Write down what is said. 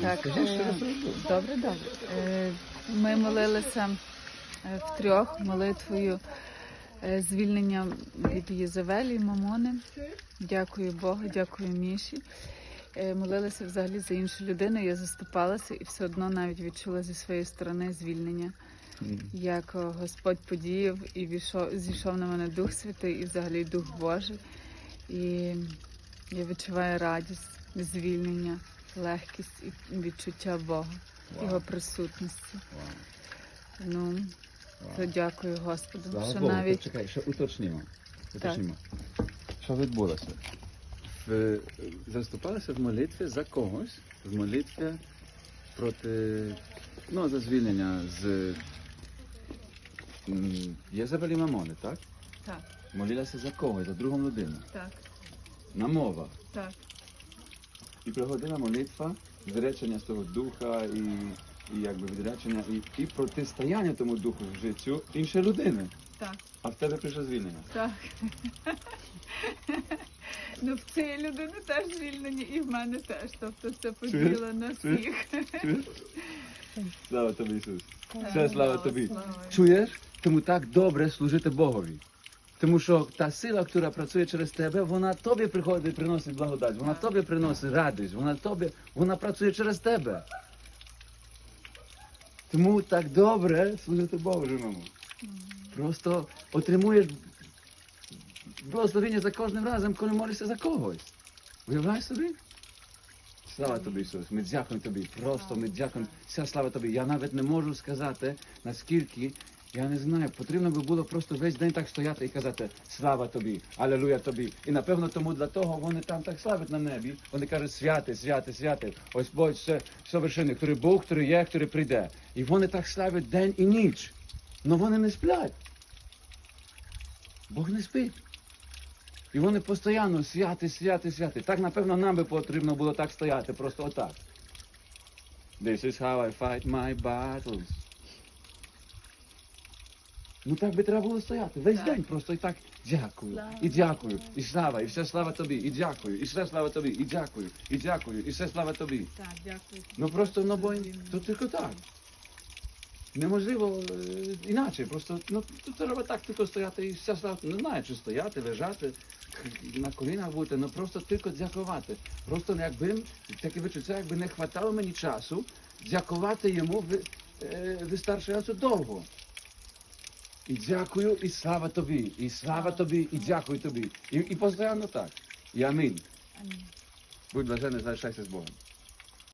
Так, е, добре, добре. Е, Ми молилися е, втрьох молитвою звільнення від Єзавелі і Мамони. Дякую Богу, дякую Міші. Молилися взагалі за іншу людину. Я заступалася і все одно навіть відчула зі своєї сторони звільнення, як Господь подіяв і війшов, зійшов на мене Дух Святий і взагалі Дух Божий. І я відчуваю радість, звільнення, легкість і відчуття Бога, Вау. Його присутності. Вау. Ну, Вау. то дякую Господу, Слава що Богу, навіть чекай, ще уточнімо. уточнімо. Що відбулося? Заступалися в молитві за когось, в молитві проти, ну, за звільнення з м, Єзавелі Мамони, так? так, Молилася за когось, за другу людину. так, На мова. так, І приходила молитва, зречення з того духа і, і якби відречення, і, і протистояння тому духу в життю іншої людини. так, А в тебе прийшло звільнення. так. Ну, в цієї людини теж звільнені, і в мене теж. Тобто це поділо на всіх. Слава тобі, Ісус. Все слава тобі. Чуєш? Тому так добре служити Богові. Тому що та сила, яка працює через тебе, вона тобі приходить і приносить благодать, вона тобі приносить радість, вона тобі, вона працює через тебе. Тому так добре служити Божому. Просто отримуєш благословення за кожним разом, коли молишся за когось. Уявляєш собі? Слава тобі, Ісус. Ми дякуємо тобі. Просто ми дякуємо. Вся слава тобі. Я навіть не можу сказати, наскільки, я не знаю, потрібно би було просто весь день так стояти і казати Слава тобі, Алелуя тобі. І напевно тому для того вони там так славять на небі. Вони кажуть, святи, святи, святи. Ось Бог це совершенний, який Бог, який є, який прийде. І вони так славять день і ніч. Но вони не сплять. Бог не спить. І вони постійно святи, святи, святи. Так, напевно, нам би потрібно було так стояти, просто отак. This is how I fight my battles. Ну так би треба було стояти. Весь Так. день просто і так дякую. Слава І дякую. І слава, і все слава тобі, і дякую, і все слава тобі, і дякую, і дякую, і все слава тобі. Так, дякую. Ну просто ну, бо то тільки так. Неможливо е, іначе. Просто ну тут треба так тільки стояти і все слава. Не знаю, чи стояти, лежати, на колінах бути, ну просто тільки дякувати. Просто якби таке відчуття, якби не хватало мені часу дякувати йому ви, е, вистачається довго. І дякую, і слава тобі, і слава тобі, і дякую тобі. І, і постійно так. І амінь. Амінь. Будь блажений, залишайся з Богом.